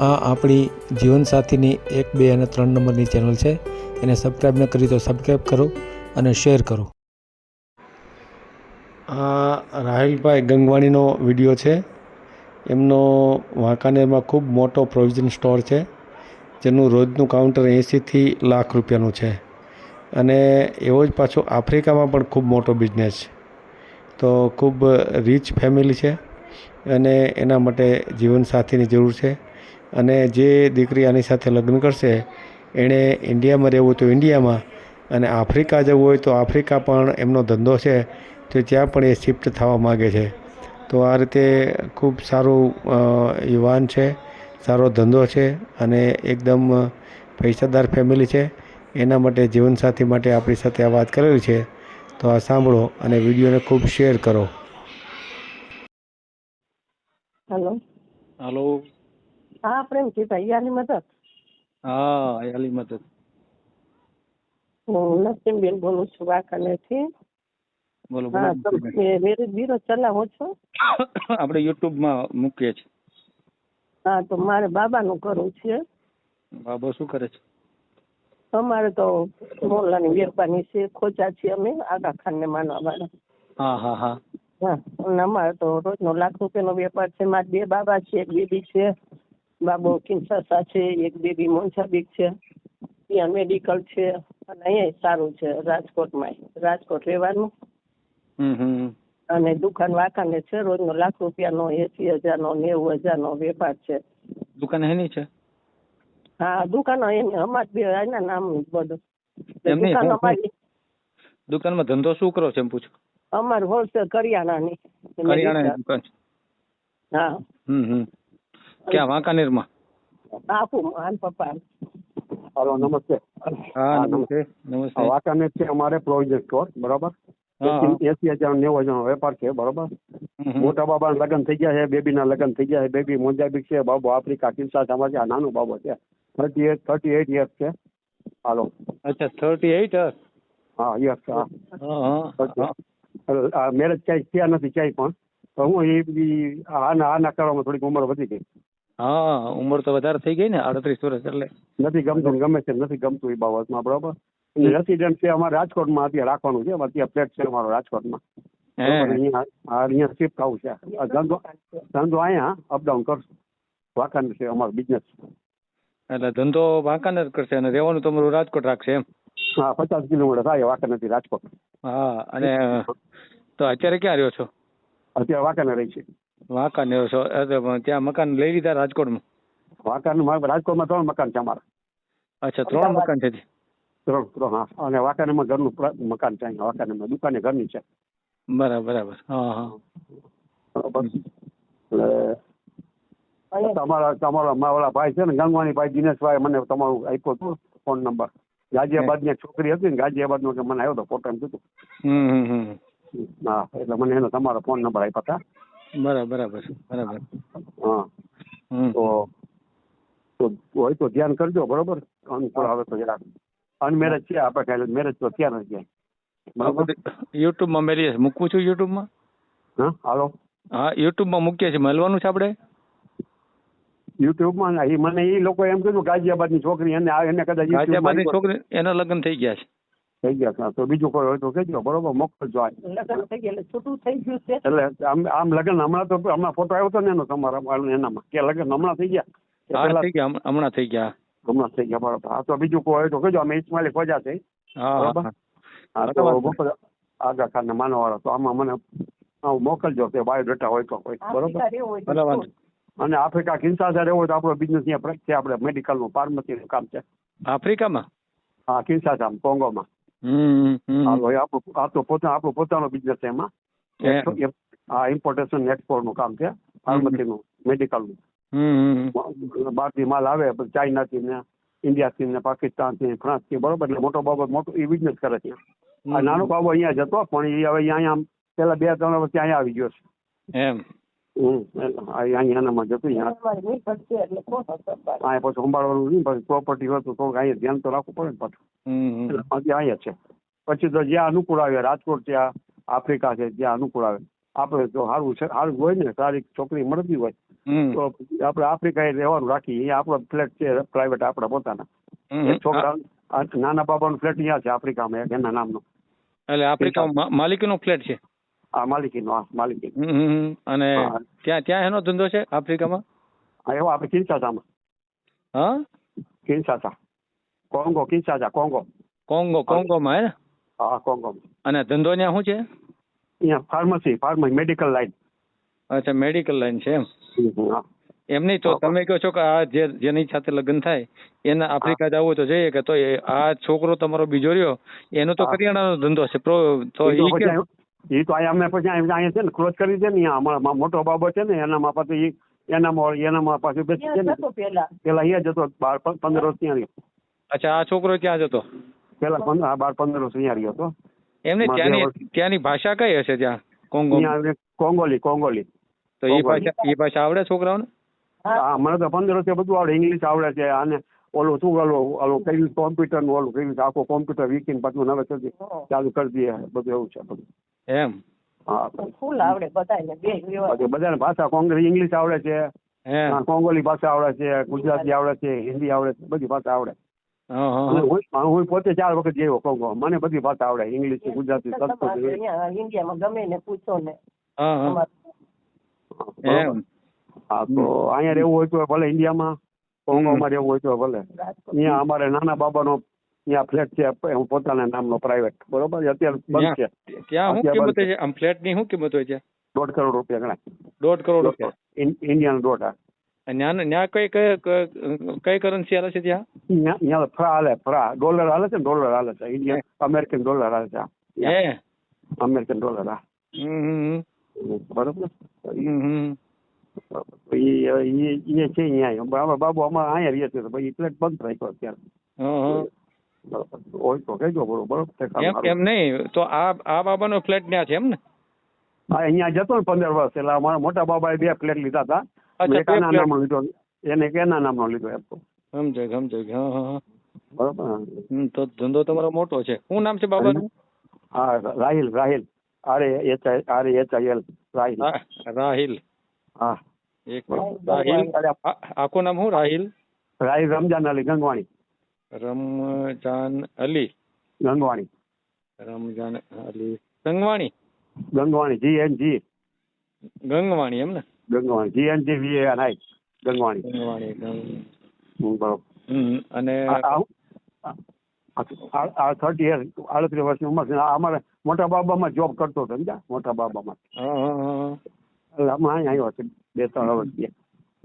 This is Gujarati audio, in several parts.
આ આપણી જીવનસાથીની એક, બે અને ત્રણ નંબરની ચેનલ છે. એને સબસ્ક્રાઈબ ન કરી તો સબસ્ક્રાઈબ કરો અને શેર કરો. આ રાહિલભાઈ ગંગવાણીનો વીડિયો છે. એમનો વાંકાનેરમાં ખૂબ મોટો પ્રોવિઝન સ્ટોર છે, જેનું રોજનું કાઉન્ટર એંશીથી લાખ રૂપિયાનું છે. અને એવો જ પાછો આફ્રિકામાં પણ ખૂબ મોટો બિઝનેસ તો ખૂબ રીચ ફેમિલી છે અને એના માટે જીવનસાથીની જરૂર છે. અને જે દીકરી આની સાથે લગ્ન કરશે એણે ઇન્ડિયામાં રહેવું તો ઇન્ડિયામાં અને આફ્રિકા જવું હોય તો આફ્રિકા પણ એમનો ધંધો છે તો ત્યાં પણ એ શિફ્ટ થવા માગે છે. તો આ રીતે ખૂબ સારું યુવાન છે સારો ધંધો છે અને એકદમ પૈસાદાર ફેમિલી છે. એના માટે જીવનસાથી માટે આપણી સાથે આ વાત કરેલી છે. તો આ સાંભળો અને વિડીયોને ખૂબ શેર કરો. હેલો હાલો હા પ્રેમજીભાઈ યાની મદદ. હા અલી મદદ. હું નસીમબેન બોલું છું વાંકાનેરથી. બોલો બોલો તમે મેરેજ બ્યુરો ચલાવો છો? આપણે યુટ્યુબમાં મૂકીએ છીએ. હા તો મારે બાબાનું કરવું છે. બાબો શું કરે છે? અમારે તો મોલાની વેપારની છે. ખોચા છીએ અમે આગા ખાનને માનવા વાળા હા હા. હા હા અમારે તો રોજનો લાખ રૂપિયાનો વેપાર છે. મારા બે બાબા છે એક બેબી છે. બાબો કિન્સાસા છે એક બેબી મોંસાબીક છે. ત્યાં મેડિકલ છે અને અહીંયા સારું છે રાજકોટમાં રાજકોટ રહેવાનું. અને દુકાન વાકાને છે. રોજનો લાખ રૂપિયાનો એસી હજારનો નેવું હજારનો વેપાર છે. દુકાન એની છે? હા દુકાનો એની અમાર બે એના નામ બધું. દુકાન અમારી દુકાનમાં ધંધો શું કરો છો એમ પૂછો? અમાર હોલસેલ કરિયાણાની. કરિયાણાની દુકાન હા. હમ હમ. ક્યાં વાંકાનેરમાં? આપું પપ્પા. હાલો નમસ્તે. હા નમસ્તે નમસ્તે. વાંકાનેર છે અમારે પ્રોવિઝન સ્ટોર બરોબર. એસી હજાર નેવું હજાર વેપાર છે બરોબર. મોટા બાબાના લગ્ન થઈ ગયા છે બેબી ના લગ્ન થઈ ગયા છે બેબી મોજાબીક છે બાબુ આફ્રિકા કિન્સાસામાં છે આ નાનો બાબો છે. Thirty eight thirty eight years છે. હાલો. અચ્છા થર્ટી એટ હા યસ હા. મેરેજ ક્યાંય થયા નથી ક્યાંય પણ. તો હું એ આના આના કરવામાં થોડીક ઉંમર વધી ગઈ. હા ઉંમર તો વધારે થઈ ગઈ ને આડત્રીસ વર્ષ એટલે. નથી ગમતું ગમે છે નથી ગમતું એ બાબતમાં બરોબર? રેસિડેન્ટ છે અમારે રાજકોટમાં અત્યારે રાખવાનું છે અત્યારે ફ્લેટ છે અમારો રાજકોટમાં. અહીંયા અહીંયા શિફ્ટ આવું છે. ધંધો ધંધો અહીંયા અપડાઉન કરશું. વાંકાનેર છે અમારો બિઝનેસ એટલે ધંધો વાંકાનેર કરશે અને રહેવાનું તમારું રાજકોટ રાખશે એમ? હા પચાસ કિલોમીટર થાય વાંકાનેરથી રાજકોટ. હા અને તો અત્યારે ક્યાં રહ્યો છો? અત્યારે વાંકાનેર રહી છે. વાંકાનેર ને ત્યાં મકાન લઈ લીધા રાજકોટમાં? વાંકાનેર મારે રાજકોટમાં ત્રણ મકાન છે અમારા. અચ્છા ત્રણ મકાન છે ત્રણ ત્રણ હા. અને વાંકાનેરમાં ઘરનું મકાન છે અહીંયા. વાંકાનેરમાં દુકાને ઘરની છે. બરાબર બરાબર. હા હા. બરોબર. એટલે તમારા તમારા મારા ભાઈ છે ને ગંગવાણી ભાઈ દિનેશભાઈ મને તમારું આપ્યો હતો ફોન નંબર. ગાઝિયાબાદની એક છોકરી હતી ને ગાઝિયાબાદ નો મને આવ્યો હતો ફોટો એમ કીધું. હા એટલે મને એનો તમારો ફોન નંબર આપ્યા હતા. બરાબર બરાબર બરાબર. હા. તો તો હોય તો ધ્યાન કરજો બરોબર? અનુકૂળ આવે તો જરાક. અનમેરેજ છે આપણે કાલે મેરેજ તો થયા નથી બરોબર? યુટ્યુબમાં મેલીએ મૂકું મૂકવું છું યુટ્યુબમાં હા હાલો. હા યુટ્યુબમાં મૂકીએ છીએ. મળવાનું છે આપણે? યુટ્યુબમાં મને એ લોકો એમ કીધું ગાઝિયાબાદની છોકરી એને એને કદાચ ગાઝિયાબાદની છોકરી એના લગ્ન થઈ ગયા છે. થઈ ગયા છે. તો બીજું કોઈ હોય તો કહેજો બરોબર? મોકલજો. લગ્ન થઈ ગયા એટલે છૂટું થઈ ગયું છે. એટલે આમ આમ લગ્ન હમણાં તો હમણાં ફોટો આવ્યો હતો ને એનો તમારા એનામાં કે લગ્ન હમણાં થઈ ગયા? કે હા પહેલા થઈ ગયા હમણાં થઈ ગયા. હમણાં થઈ ગયા બરોબર. હા તો બીજું કોઈ હોય તો કહેજો અમે ઇસ્માઇલી ખોજા છે. બરોબર હા. બરાબર. હા હા તો આગા ખાન ને માનવાળા તો આમાં મને હા, મોકલજો તે બાયોડેટા હોય તો કોઈ બરોબર? હોય વાંધો અને આફ્રિકા કિન્સાસા રહેવું હોય તો આપણો બિઝનેસ અહીંયા છે આપણે મેડિકલનું ફાર્મસીનું કામ છે. આફ્રિકામાં? હા કિન્સાસામાં કોંગોમાં. હાલો આપણું આ તો પોતા આપણો પોતાનો બિઝનેસ છે એમાં. આ ઇમ્પોર્ટેશન એક્સપોર્ટનું કામ છે ફાર્મસીનું મેડિકલનું હમ હમ બહારથી માલ આવે ચાઇના ચાઇનાથી ને ઇન્ડિયાથી ને પાકિસ્તાનથી ફ્રાન્સ ફ્રાન્સથી બરોબર? એટલે મોટો બાબત મોટો એ બિઝનેસ કરે છે. આ નાનો બાબો અહીંયા જતો પણ એ હવે અહીંયા પેલા બે ત્રણ વર્ષથી અહીંયા આવી ગયો છે. એમ. જતું અહીંયા પછી સંભાળવાનું નહીં પછી પ્રોપર્ટી હોય તો થોડુંક અહીંયા ધ્યાન તો રાખવું પડે ને પાછું. હમ હમ. એટલે બાકી અહીંયા છે. પછી તો જ્યાં અનુકૂળ આવે રાજકોટ છે આફ્રિકા છે જ્યાં અનુકૂળ આવે. આપણે તો સારું છે સારું હોય ને સારી છોકરી મળતી હોય તો આપણે આફ્રિકા રહેવાનું રાખીએ. અહીંયા આપણો ફ્લેટ છે પ્રાઇવેટ આપણા પોતાના. છોકરા નાના બાબાનો ફ્લેટ અહીંયા છે આફ્રિકામાં એના નામનો. એટલે આફ્રિકા માલિકીનો ફ્લેટ છે? આ માલિકીનો હા માલિકી. અને ત્યાં ત્યાં એનો ધંધો છે? આફ્રિકામાં? હા એવો આપણે કિન્સાસામાં. હા? Kinshasa. Congo Kinshasa Congo. Congo કોંગોમાં હે ને? હા કોંગોમાં. અને ધંધો ત્યાં શું છે? અહીંયા ફાર્મસી ફાર્મસી મેડિકલ લાઈન. અચ્છા મેડિકલ લાઈન છે એમ. એમ નહીં તો તમે કહો છો કે આ જે જેની સાથે લગ્ન થાય એના આફ્રિકા જવું તો જઈએ કે તો આ છોકરો તમારો બીજો રહ્યો એનો તો કરિયાણાનો ધંધો છે તો એ તો અહીંયા અમે પછી અહીંયા છે ને ક્લોઝ કરી દે ને અમારા મોટો બાબો છે ને એનામાં પાછું એનામાં એનામાં પાછું બેસી છે ને. પેલા. અહીંયા જતો બાર પંદર વર્ષ ત્યાં રહ્યો. અચ્છા આ છોકરો ક્યાં જતો? પેલા પંદર બાર પંદર વર્ષ અહીંયા રહ્યો હતો. એમને ત્યાંની ત્યાંની ભાષા કઈ હશે ત્યાં? કોંગો કોંગોલી કોંગોલી. તો એ ભાષા એ ભાષા આવડે છોકરાઓને? હા. હા મને તો પંદર વર્ષે બધું આવડે. ઇંગ્લિશ આવડે છે અને ઓલું શું ઓલું ઓલું કઈ કોમ્પ્યુટરનું ઓલું કઈ આખો કોમ્પ્યુટર વીકીને પાછું નવે સુધી ચાલુ કરી દઈએ બધું એવું છે બધું. એમ? હા. ફૂલ આવડે બધાને ભાષા કોંગ્રેસ ઇંગ્લિશ આવડે છે કોંગોલી ભાષા આવડે છે ગુજરાતી આવડે છે હિન્દી આવડે છે બધી ભાષા આવડે. હા પોતે ચાર વખત જેવો કોંગો મને બધી ભાષા આવડે ઇંગ્લિશ ગુજરાતી સંસ્કૃત ઇન્ડિયામાં ગમે ને પૂછો ને. હા તો અહીંયા રહેવું હોય તો ભલે ઇન્ડિયામાં કોંગોમાં રહેવું હોય તો ભલે. અહીંયા અમારે નાના બાબાનો ત્યાં ફ્લેટ છે હું પોતાના નામનો પ્રાઇવેટ બરોબર? અત્યારે બંધ છે. ત્યાં શું કિંમત છે? આમ ફ્લેટની શું કિંમત હોય છે? દોઢ કરોડ રૂપિયા ગણાય દોઢ કરોડ રૂપિયા. ઇન- ઇન્ડિયાનો દોઢ હા. ન્યા ન્યા કઈ કઈ કરન્સી હાલે છે ત્યાં? ફ્રા હાલે ફ્રા. ડોલર હાલે છે ને? ડોલર હાલે છે. ઇન્ડિયન અમેરિકન ડોલર હાલે છે અમેરિકન ડોલર હા. હમ હમ બરોબર? ઈ છે અહીંયા બાબા બાબુ અમારે અહીંયા રહીએ છે ભાઈ એટલે બંધ રાખ્યો અત્યારે આ આ બાબાનો ફ્લેટ ત્યાં છે એમ ને હા અહીંયા જતો પંદર વર્ષ અમારા મોટા બાબાએ બે ફ્લેટ લીધા હતા એક આના લીધો એને એક એના નામનો લીધો એમ સમજાય સમજાય હા બરોબર તો ધંધો તમારો મોટો છે શું નામ છે બાબાનું હા Rahil Rahil R I H I L Rahil Rahil હા એક રાહિલ? આખું નામ શું Rahil? Rahil Ramzan Ali Gangwani. Ramzan Ali. Gangwani. Ramzan Ali. Gangwani? Gangwani G N G. Gangwani એમ ને? Gangwani G N G V N I Gangwani. Gangwani બરોબર અને આ- થર્ટી યર આડત્રીસ વર્ષની ઉંમર છે. અમારે મોટા બાબામાં જોબ કરતો હતો સમજા મોટા બાબામાં. હા, હા, હા. એટલે અમે અહીંયા આવ્યો છે. બે ત્રણ વર્ષ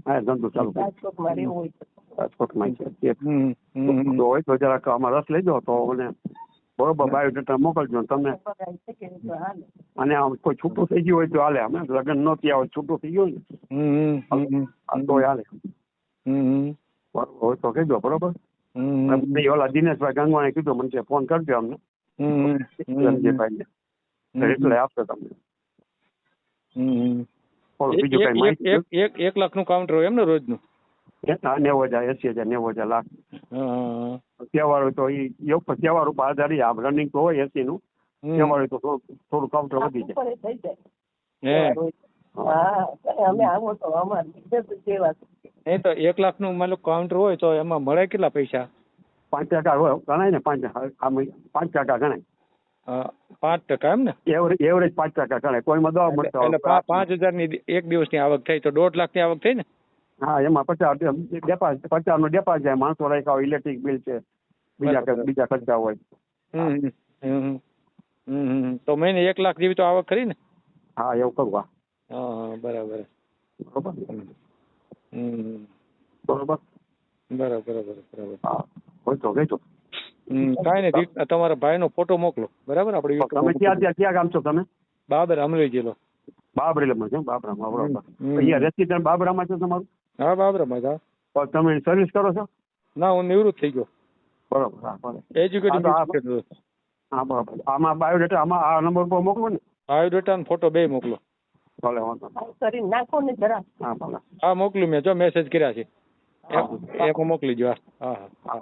હા ધંધો ચાલુ રાજકોટમાં રહેવું હોય તો. રાજકોટમાં છે. હમ, હમ, હમ. તો હોય તો જરાક આમાં રસ લેજો તો મને બરોબર બાયોડેટા મોકલજો તમને અને આમ કોઈ છૂટું થઈ ગયું હોય તો હાલે અમે લગ્ન ન થયા હોય છૂટું થઈ ગયું ને. હમ, હમ, હમ, તો હાલે. હમ, હમ, બરોબર હોય તો કહેજો બરોબર? હમ, અને ઓલા દિનેશભાઈ ગંગવાણી કીધું મને કે ફોન કરજો અમને. રણજીતભાઈને એટલે આપશે તમને. હમ. બીજું કઈ એક- માહિતી એક- એક એક લાખનું કાઉન્ટર હોય એમ ને રોજનું? હા, નેવું હજાર એસી હજાર નેવું હજાર લાખ તહેવાર હોય તો એ યોગ તહેવાર ઉપર આધારિત આમ રનિંગ તો હોય એસી નું. તહેવાર હોય તો થોડું કાઉન્ટર વધી જાય. ઉપર એ થઈ જાય. હે. હા કઈ અમે આવો તો અમારી નહીં તો એક લાખનું માનો કાઉન્ટર હોય તો એમાં મળે કેટલા પૈસા? પાંચ ટકા હોય ગણાય ને પાંચ પાંચ ટકા ગણાય. પાંચ ટકા એમ ને? એવરેજ એવરેજ પાંચ ટકા ગણાય. કોઈમાં દવા મળતા એટલે પાંચ હજારની ની એક દિવસની આવક થઈ તો દોઢ લાખની આવક થઈ ને? હા એમાં પચાસ ડેપા પચાસ નો ડેપા જાય. માણસો રાખ્યા હોય ઇલેક્ટ્રિક બિલ છે. બીજા બીજા ખર્ચા હોય. તો મહિને એક લાખ જેવી તો આવક ખરી ને? હા એવું કરવા હા. હા, બરાબર. બરોબર? હમ બરોબર? બરાબર બરાબર બરાબર. હા. હોય તો ગઈ હમ કાંઈ નહીં દીક- તમારા ભાઈનો ફોટો મોકલો. બરાબર? આપણે તમે ક્યાં ત્યાં ક્યાં ગામ છો તમે? બાબર અમરેલી જિલ્લો. બાબરેલામાં છે બાબરામાં હમ. અહીંયા રેસિડન્ટ બાબરામાં છે તમારું? હા બાબરામાં છે પણ તમે સર્વિસ કરો છો? ના હું નિવૃત્ત થઈ ગયો. બરાબર હા બરોબર. એજ્યુકેટેડ હા, બરોબર. આમાં બાયોડેટા આમાં આ નંબર પર મોકલો ને. બાયોડેટા અને ફોટો બે મોકલો. ભલે વાંધો નહીં. નાખો ને જરા હા ભલે. હા મોકલ્યું મેં જો મેસેજ કર્યા છે. એપ- મોકલી જો હા. હા